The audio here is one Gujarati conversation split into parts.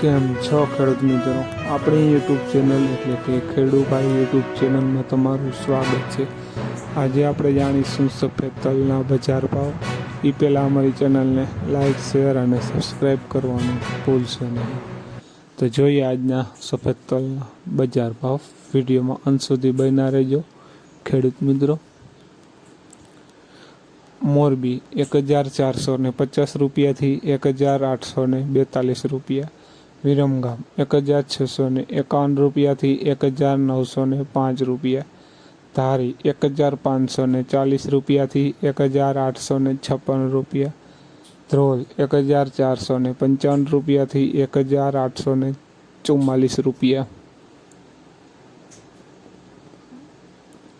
કેમ છો ખેડૂત મિત્રો, આપણી યુટ્યુબ ચેનલ એટલે કે ખેડૂભાઈ યુટ્યુબ ચેનલમાં તમારું સ્વાગત છે. આજે આપણે જાણીશું સફેદ તલના બજાર ભાવ. એ પહેલાં અમારી ચેનલને લાઈક, શેર અને સબસ્ક્રાઈબ કરવાનું ભૂલશો નહીં. તો જોઈએ આજના સફેદ તલના બજાર ભાવ. વિડીયોમાં અંત સુધી બન્યા રહેજો, ખેડૂત મિત્રો. મોરબી એક હજાર ચારસો ને પચાસ રૂપિયાથી એક હજાર આઠસો ને બેતાલીસ રૂપિયા. વિરમગામ, એક હજાર છસો ને એકાવન રૂપિયાથી એક હજાર નવસો ને પાંચ રૂપિયા. ધારી, એક હજાર પાંચસો ને ચાલીસ રૂપિયાથી એક હજાર આઠસો ને છપ્પન રૂપિયા. ધ્રોલ, એક હજાર ચારસો ને પંચાવન રૂપિયાથી એક હજાર આઠસો ને ચુમ્માલીસ રૂપિયા.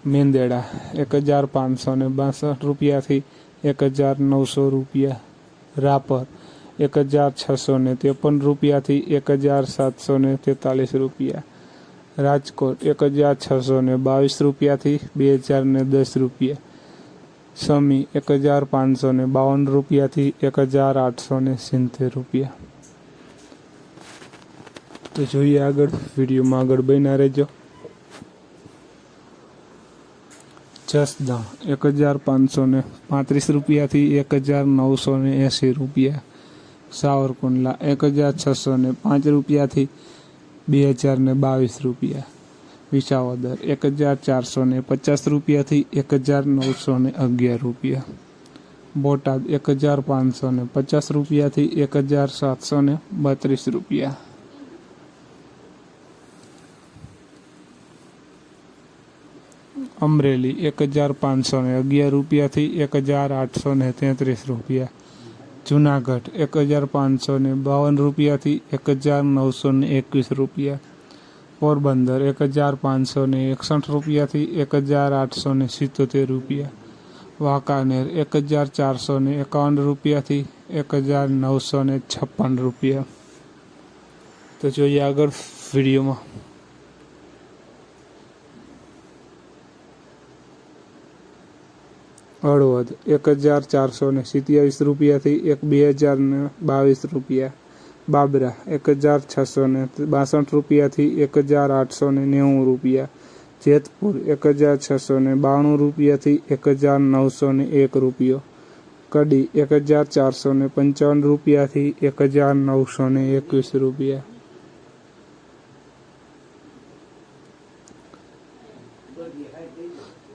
મેંદેડા, એક હજાર પાંચસો ને બાસઠ રૂપિયાથી એક હજાર નવસો રૂપિયા. રાપર એક હજાર છસો ને ત્રેપન રૂપિયાથી એક હજાર સાતસો ને તેતાલીસ રૂપિયા. રાજકોટ એક હજાર છસો ને બાવીસ રૂપિયાથી બે હજાર ને દસ રૂપિયા. સમી એક હજાર પાંચસો ને બાવન રૂપિયાથી એક હજાર આઠસો ને સિત્તેર રૂપિયા. તો જોઈએ આગળ, વિડીયોમાં આગળ બન્યા રહેજો. જસદણ એક હજાર પાંચસો ને પાંત્રીસ રૂપિયાથી એક હજાર નવસો ને એંસી રૂપિયા. સાવરકુંડલા એક હજાર છસો ને પાંચ રૂપિયાથી બે હજાર ને બાવીસ રૂપિયા. વિસાવદર એક હજાર ચારસો ને પચાસ રૂપિયાથી એક હજાર નવસો ને અગિયાર રૂપિયા. બોટાદ એક હજાર પાંચસો ને પચાસ રૂપિયાથી એક હજાર સાતસો ને બત્રીસ રૂપિયા. અમરેલી એક હજાર પાંચસો ને અગિયાર રૂપિયાથી એક હજાર આઠસો ને તેત્રીસ રૂપિયા. જુનાગઢ એક હજાર પાંચસો ને બાવન રૂપિયાથી એક હજાર નવસો ને એકવીસ રૂપિયા. પોરબંદર એક હજાર પાંચસો ને એકસઠ રૂપિયાથી એક હજાર આઠસો ને સિત્તોતેર રૂપિયા. વાંકાનેર એક હજાર ચારસો ને એકાવન રૂપિયાથી એક હજાર નવસો ને છપ્પન રૂપિયા. તો જોઈએ આગળ વિડીયોમાં. હળવદ. એક હજાર ચારસો ને સિત્યાવીસ રૂપિયાથી એક બે હજાર ને બાવીસ રૂપિયા. બાબરા. એક હજાર છસો ને બાસઠ રૂપિયાથી એક હજાર આઠસો ને નેવું રૂપિયા. જેતપુર. એક હજાર છસો ને બાણું રૂપિયાથી એક હજાર નવસો ને એક રૂપિયો. કડી. એક હજાર ચારસો ને પંચાવન રૂપિયાથી એક હજાર નવસો ને એકવીસ રૂપિયા.